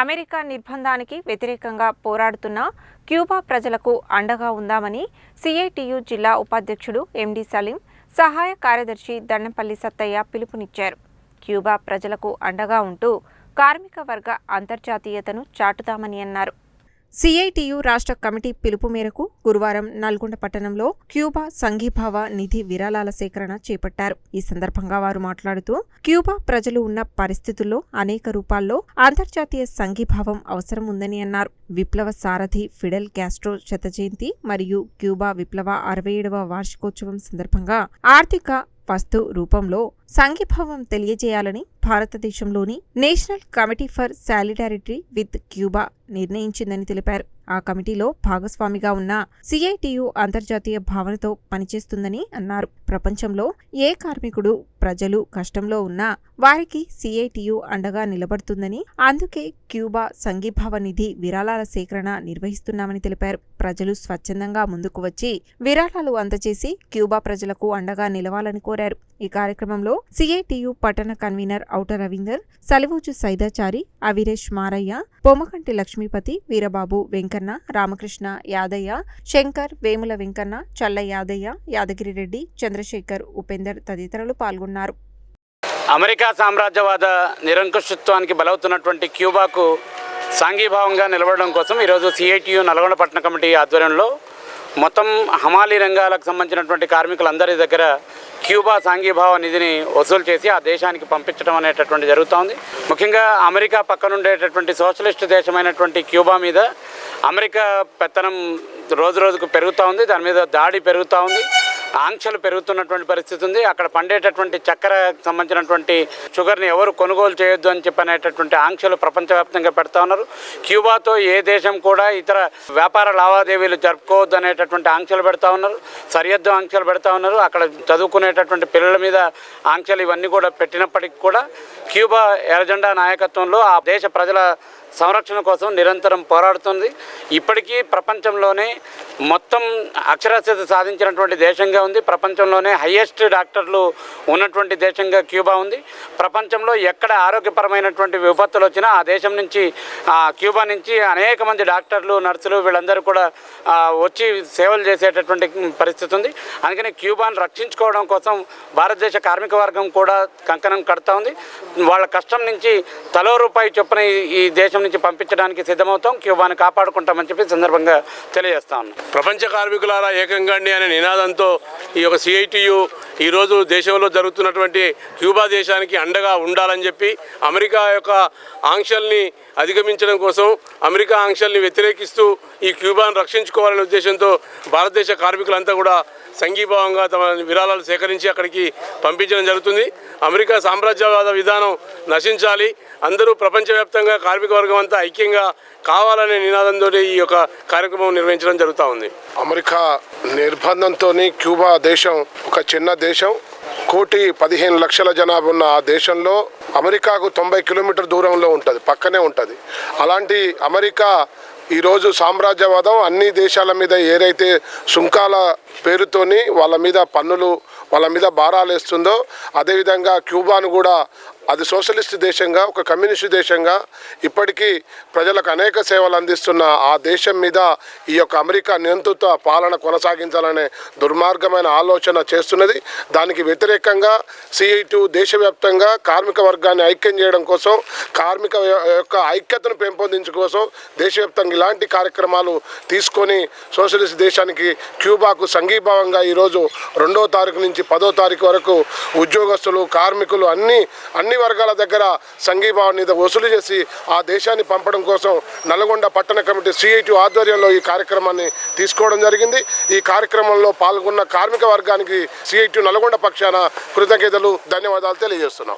America నిర్బంధానికి వ్యతిరేకంగా పోరాడుతున్న Cuba ప్రజలకు అండగా ఉందామని సిఐటియు జిల్లా ఉపాధ్యక్షుడు ఎండి సలీం సహాయ కార్యదర్శి దండంపల్లి సత్తయ్య పిలుపునిచ్చారు. క్యూబా ప్రజలకు అండగా ఉంటూ కార్మిక వర్గ అంతర్జాతీయతను చాటుతామని అన్నారు. సిఐటియు రాష్ట్ర కమిటీ పిలుపు మేరకు గురువారం నల్గొండ పట్టణంలో క్యూబా సంఘీభావ నిధి విరాళాల సేకరణ చేపట్టారు. ఈ సందర్భంగా వారు మాట్లాడుతూ క్యూబా ప్రజలు ఉన్న పరిస్థితుల్లో అనేక రూపాల్లో అంతర్జాతీయ సంఘీభావం అవసరం ఉందని అన్నారు. విప్లవ సారథి ఫిడెల్ క్యాస్ట్రో శత జయంతి మరియు క్యూబా విప్లవ అరవై ఏడవ వార్షికోత్సవం సందర్భంగా ఆర్థిక వస్తు రూపంలో సంఘీభావం తెలియజేయాలని భారతదేశంలోని national committee for solidarity with Cuba నిర్ణయించిందని తెలిపారు. ఆ కమిటీలో భాగస్వామిగా ఉన్న సిఐటియు అంతర్జాతీయ భావనతో పనిచేస్తుందని అన్నారు. ప్రపంచంలో ఏ కార్మికుడు ప్రజలు కష్టంలో ఉన్నా వారికి సిఐటియు అండగా నిలబడుతుందని అందుకే క్యూబా సంఘీభావ నిధి విరాళాల సేకరణ నిర్వహిస్తున్నామని తెలిపారు. ప్రజలు స్వచ్ఛందంగా ముందుకు వచ్చి విరాళాలు అందజేసి క్యూబా ప్రజలకు అండగా నిలవాలని కోరారు. ఈ కార్యక్రమంలో సిఐటియు పట్టణ కన్వీనర్ ఔట రవీందర్ సలివూజు సైదాచారి అవిరేష్ మారయ్య పొమ్మకంటి లక్ష్మీపతి వీరబాబు వెంకన్న రామకృష్ణ యాదయ్య శంకర్ వేముల వెంకన్న చల్ల యాదయ్య యాదగిరిరెడ్డి చంద్రశేఖర్ ఉపేందర్ తదితరులు పాల్గొన్నారు. అమెరికా సామ్రాజ్యవాద నిరంకుశత్వానికి బలవుతున్నటువంటి క్యూబాకు సాంఘీభావంగా నిలబడడం కోసం ఈరోజు సిఐటియు నల్గొండ పట్టణ కమిటీ ఆధ్వర్యంలో మొత్తం హమాలీ రంగాలకు సంబంధించినటువంటి కార్మికులందరి దగ్గర క్యూబా సాంఘీభావ నిధిని వసూలు చేసి ఆ దేశానికి పంపించడం అనేటటువంటి జరుగుతోంది ముఖ్యంగా అమెరికా పక్కనుండేటటువంటి సోషలిస్ట్ దేశమైనటువంటి క్యూబా మీద అమెరికా పెత్తనం రోజు రోజుకు పెరుగుతూ ఉంది. దాని మీద దాడి పెరుగుతూ ఉంది. ఆంక్షలు పెరుగుతున్నటువంటి పరిస్థితి ఉంది. అక్కడ పండేటటువంటి చక్కెర సంబంధించినటువంటి షుగర్ని ఎవరు కొనుగోలు చేయొద్దు అని చెప్పనేటటువంటి ఆంక్షలు ప్రపంచవ్యాప్తంగా పెడతా ఉన్నారు. క్యూబాతో ఏ దేశం కూడా ఇతర వ్యాపార లావాదేవీలు జరుపుకోవద్దు అనేటటువంటి ఆంక్షలు పెడతా ఉన్నారు. సరిహద్దు ఆంక్షలు పెడతా ఉన్నారు. అక్కడ చదువుకునేటటువంటి పిల్లల మీద ఆంక్షలు ఇవన్నీ కూడా పెట్టినప్పటికీ కూడా క్యూబా ఎర్రజెండా నాయకత్వంలో ఆ దేశ ప్రజల సంరక్షణ కోసం నిరంతరం పోరాడుతుంది. ఇప్పటికీ ప్రపంచంలోనే మొత్తం అక్షరాస్యత సాధించినటువంటి దేశంగా ఉంది. ప్రపంచంలోనే హయ్యెస్ట్ డాక్టర్లు ఉన్నటువంటి దేశంగా క్యూబా ఉంది. ప్రపంచంలో ఎక్కడ ఆరోగ్యపరమైనటువంటి విపత్తులు వచ్చినా ఆ దేశం నుంచి క్యూబా నుంచి అనేక మంది డాక్టర్లు నర్సులు వీళ్ళందరూ కూడా వచ్చి సేవలు చేసేటటువంటి పరిస్థితి ఉంది. అందుకని క్యూబాను రక్షించుకోవడం కోసం భారతదేశ కార్మిక వర్గం కూడా కంకణం కడతా ఉంది. వాళ్ళ కష్టం నుంచి తలో రూపాయి చొప్పున ఈ- దేశం నుంచి పంపించడానికి సిద్ధమవుతాం. క్యూబాను కాపాడుకుంటామని చెప్పి సందర్భంగా తెలియజేస్తా ఉన్నాం. ప్రపంచ కార్మికులారా ఏకంగండి అనే నినాదంతో ఈ యొక్క సిఐటియు ఈరోజు దేశంలో జరుగుతున్నటువంటి క్యూబా దేశానికి అండగా ఉండాలని చెప్పి అమెరికా యొక్క ఆంక్షల్ని అధిగమించడం కోసం అమెరికా ఆంక్షల్ని వ్యతిరేకిస్తూ ఈ క్యూబాను రక్షించుకోవాలనే ఉద్దేశంతో భారతదేశ కార్మికులంతా కూడా సంఘీభావంగా తమ విరాళాలు సేకరించి అక్కడికి పంపించడం జరుగుతుంది. అమెరికా సామ్రాజ్యవాద విధానం నశించాలి. అందరూ ప్రపంచవ్యాప్తంగా కార్మిక వర్గం అంతా ఐక్యంగా కావాలనే నినాదంతో ఈ యొక్క కార్యక్రమం నిర్వహించడం జరుగుతూ ఉంది. అమెరికా నిర్బంధంతో క్యూబా దేశం ఒక చిన్న దేశం. కోటి పదిహేను లక్షల జనాభా ఉన్న ఆ దేశంలో అమెరికాకు తొంభై కిలోమీటర్ దూరంలో ఉంటుంది పక్కనే ఉంటుంది. అలాంటి అమెరికా ఈరోజు సామ్రాజ్యవాదం అన్ని దేశాల మీద ఏదైతే సుంకాల పేరుతోని వాళ్ళ మీద పన్నులు వాళ్ళ మీద భారాలు వేస్తుందో అదేవిధంగా క్యూబాను కూడా అది సోషలిస్ట్ దేశంగా ఒక కమ్యూనిస్ట్ దేశంగా ఇప్పటికీ ప్రజలకు అనేక సేవలు అందిస్తున్న ఆ దేశం మీద ఈ యొక్క అమెరికా నియంతృత్వ పాలన కొనసాగించాలనే దుర్మార్గమైన ఆలోచన చేస్తున్నది. దానికి వ్యతిరేకంగా సిఐటు దేశవ్యాప్తంగా కార్మిక వర్గాన్ని ఐక్యం చేయడం కోసం కార్మిక యొక్క ఐక్యతను పెంపొందించు కోసం దేశవ్యాప్తంగా ఇలాంటి కార్యక్రమాలు తీసుకొని సోషలిస్ట్ దేశానికి క్యూబాకు సంఘీభావంగా ఈరోజు రెండో తారీఖు నుంచి పదో తారీఖు వరకు ఉద్యోగస్తులు కార్మికులు అన్ని అన్ని వర్గాల దగ్గర సంఘీభావం మీద వసూలు చేసి ఆ దేశాన్ని పంపడం కోసం నల్గొండ పట్టణ కమిటీ సిఐటి ఆధ్వర్యంలో ఈ కార్యక్రమాన్ని తీసుకోవడం జరిగింది. ఈ కార్యక్రమంలో పాల్గొన్న కార్మిక వర్గానికి సిఐటి నల్గొండ పక్షాన కృతజ్ఞతలు ధన్యవాదాలు తెలియజేస్తున్నాం.